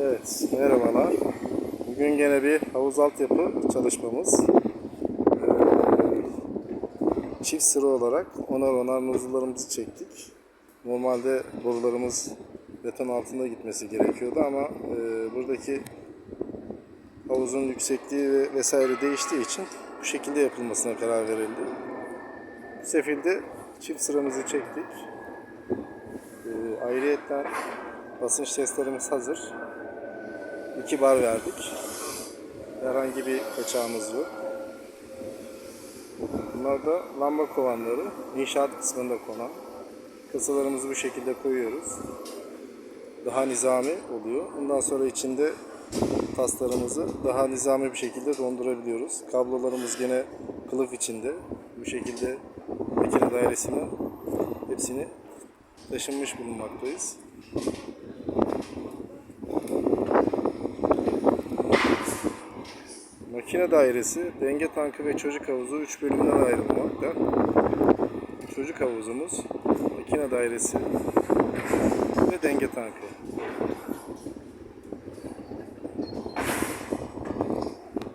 Evet, merhabalar. Bugün gene bir havuz altyapı çalışmamız. Ee, çift sıra olarak onar onar nozullarımızı çektik. Normalde borularımız beton altında gitmesi gerekiyordu ama e, buradaki havuzun yüksekliği ve vesaire değiştiği için bu şekilde yapılmasına karar verildi. Bu sefilde çift sıramızı çektik. E, basınç testlerimiz hazır. 2 bar verdik. Herhangi bir kaçağımız yok. Bunlar da lamba kovanları. İnşaat kısmında konan. Kasalarımızı bu şekilde koyuyoruz. Daha nizami oluyor. Ondan sonra içinde taslarımızı daha nizami bir şekilde dondurabiliyoruz. Kablolarımız gene kılıf içinde. Bu şekilde makine dairesine hepsini taşınmış bulunmaktayız. Makine dairesi, denge tankı ve çocuk havuzu 3 bölümden ayrılmakta. Çocuk havuzumuz, makine dairesi ve denge tankı.